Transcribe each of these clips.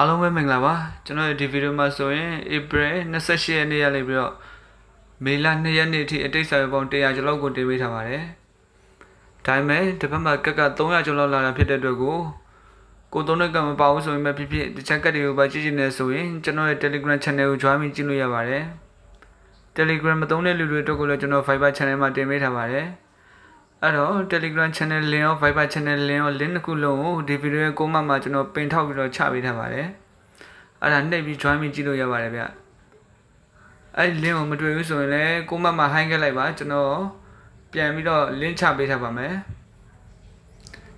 အားလုံးပဲမင်္ဂလာပါကျွန်တော်ဒီဗီဒီယိုမှာဆိုရင် April 28ရက်နေ့ရလေးပြီးတော့မေလ2ရက်နေ့အထိအတိတ်စာရွက်ပေါင်း100ကျော်လောက်ကိုတင်ပေးထားပါတယ်ဒါပေမဲ့တစ်ဖက်မှာကက်က300ကျော်လောက်လာတာဖြစ်တဲ့အတွက်ကိုကိုသုံးတဲ့ကံမပါဘူးဆိုရင်ပဲဖြစ်ဖြစ်တခြားကက်တွေကိုပါကြည့်ချင်တယ်ဆိုရင်ကျွန်တော်ရဲ့ Telegram Channel ကို join ပြီးကြည့်လို့ရပါတယ် Telegram မသုံးတဲ့လူတွေအတွက်ကိုလည်းကျွန်တော် Viber Channel မှာတင်ပေးထားပါတယ် အဲ့တော့ Telegram Channel link ရော Viber Channel link ရော link တစ်ခုလုံးကိုဒီဗီဒီယိုရဲ့ကိုမမှာကျွန်တော်ပင်ထောက်ပြီးတော့ချပေးထားပါတယ်အဲ့ဒါနှိပ်ပြီး join ပြီးကြည့်လို့ရပါတယ်ဗျအဲ့ဒီ link ကိုမတွေ့ဘူးဆိုရင်လည်းကိုမမှာ high ခဲ့လိုက်ပါကျွန်တော်ပြန်ပြီးတော့ link ချပေးထားပါမယ်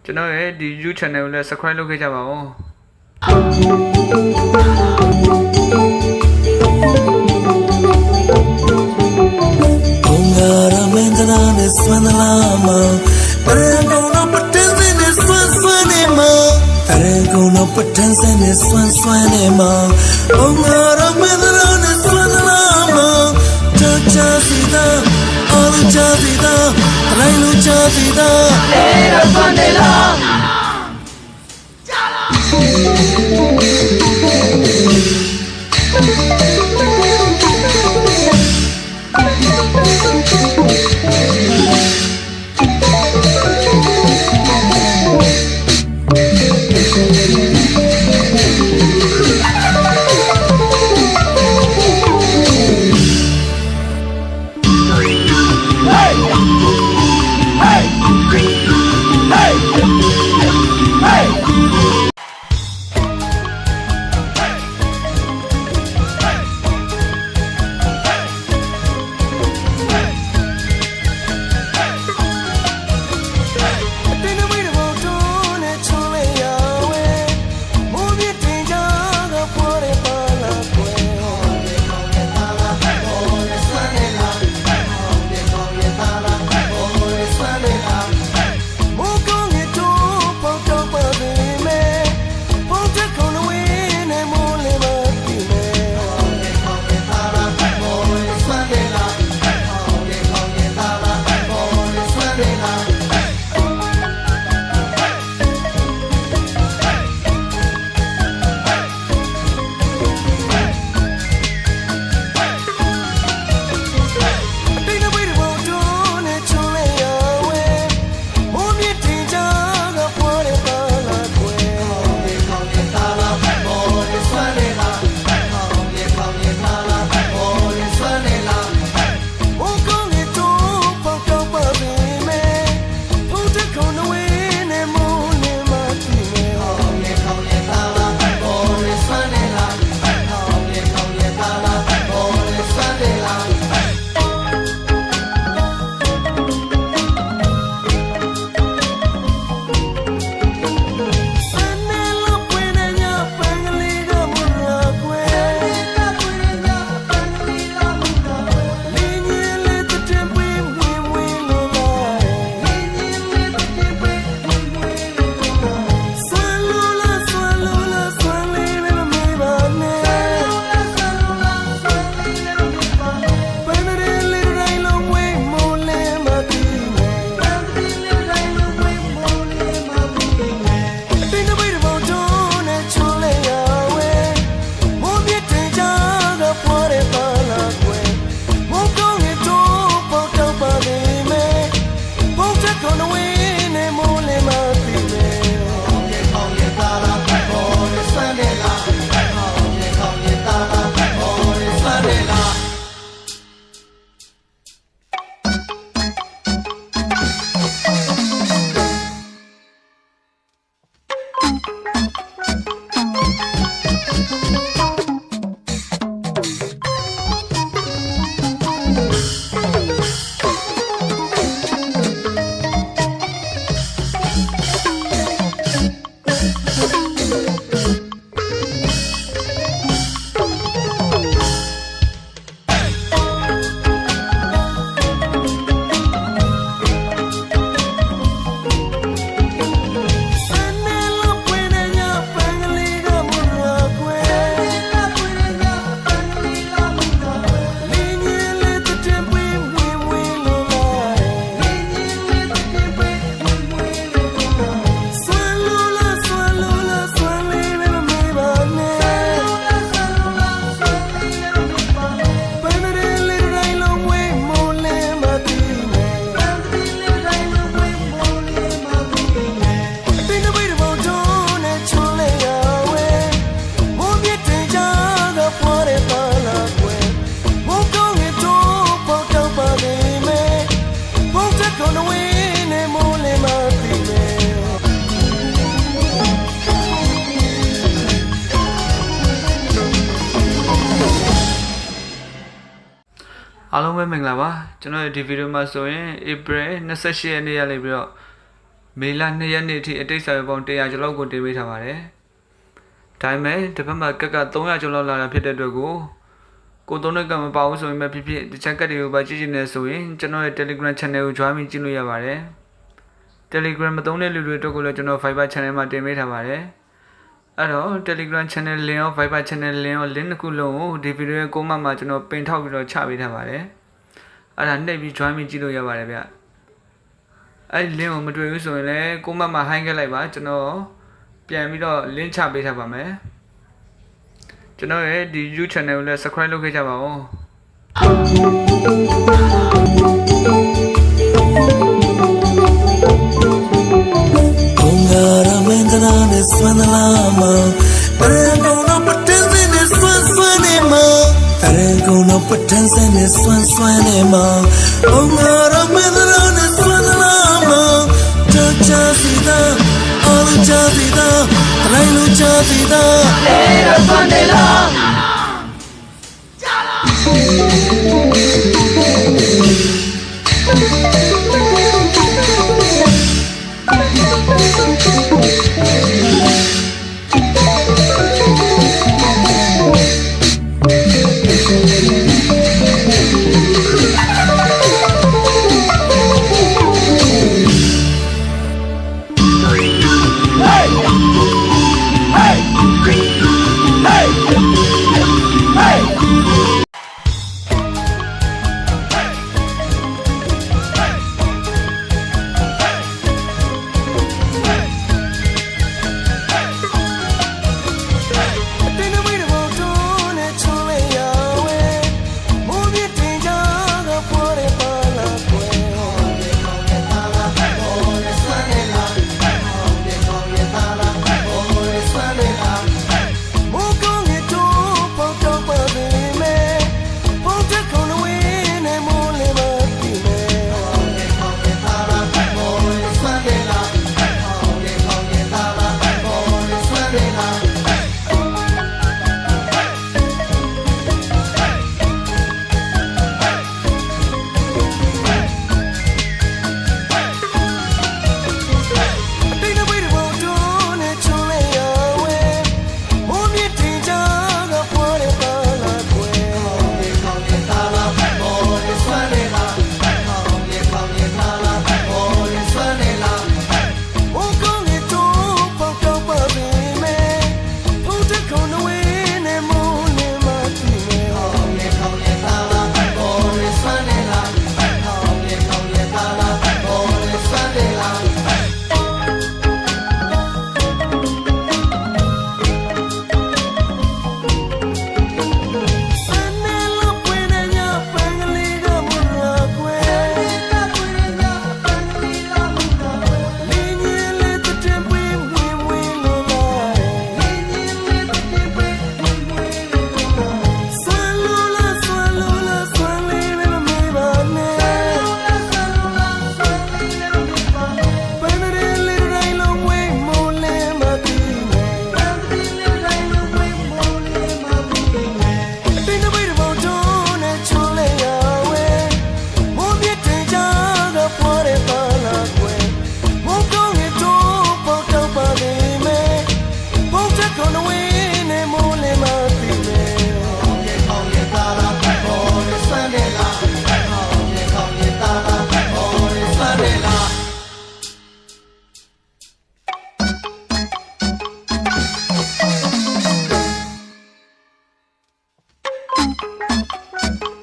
ကျွန်တော်ရဲ့ဒီ YouTube channel ကိုလည်း subscribe လုပ်ခဲ့ကြပါဦး နဲ့ဆွမ်းသလားမပရန်ကုန်တော့ပတန်းစင်းနဲ့ဆွမ်းဆွမ်းနေမပရန်ကုန်တော့ပတန်းစင်းနဲ့ဆွမ်းဆွမ်းနေမဘုံငါရမင်းရောနဲ့ဆွမ်းသလားမချာချာစီတာအော်လူချာစီတာရိုင်းလူချာစီတာလေရဆွမ်းနေလားချာလား run away ပဲမင်္ဂလာပါကျွန်တော်ဒီဗီဒီယိုမှာဆိုရင် April 28ရက်နေ့ရလေးပြီးတော့မေလ2ရက်နေ့အထိအတိတ်စာရွက်ပေါင်း100ကျော်လောက်ကိုတင်ပေးထားပါတယ်ဒါပေမဲ့တစ်ဖက်မှာကက်က300ကျော်လောက်လာတာဖြစ်တဲ့အတွက်ကိုကိုသုံးတဲ့ကမပါဘူးဆိုရင်ပဲဖြစ်ဖြစ်တခြားကက်တွေကိုပါကြည့်ချင်နေဆိုရင်ကျွန်တော်ရဲ့ Telegram Channel ကို join ပြီးကြည့်လို့ရပါတယ် Telegram မသုံးတဲ့လူတွေအတွက်ကိုလည်းကျွန်တော် Viber Channel မှာတင်ပေးထားပါတယ် အဲ့တော့ Telegram Channel link ရော Viber Channel link ရော link တစ်ခုလုံးကိုဒီဗီဒီယိုရဲ့ကိုမမှာကျွန်တော်ပင်ထောက်ပြီးတော့ချပေးထားပါတယ်အဲ့ဒါနှိပ်ပြီး join ပြီးကြည့်လို့ရပါတယ်ဗျအဲ့ဒီ link ကိုမတွေ့ဘူးဆိုရင်လည်းကိုမမှာ hide ခဲ့လိုက်ပါကျွန်တော်ပြန်ပြီးတော့ link ချပေးထားပါမယ်ကျွန်တော်ရဲ့ဒီ YouTube channel ကိုလည်း subscribe လုပ်ခဲ့ကြပါဦး နာနဲ့ဆွမ်းသလားမတရံကုန်တော့ပတင်းစင်းနဲ့ဆွမ်းဆွမ်းနေမတရံကုန်တော့ပတင်းစင်းနဲ့ဆွမ်းဆွမ်းနေမဘုံကာရမင်းတနာနဲ့ဆွမ်းသလားမချာချာစီတာအော်ချာစီတာလိုင်းလိုချာစီတာဟ thank you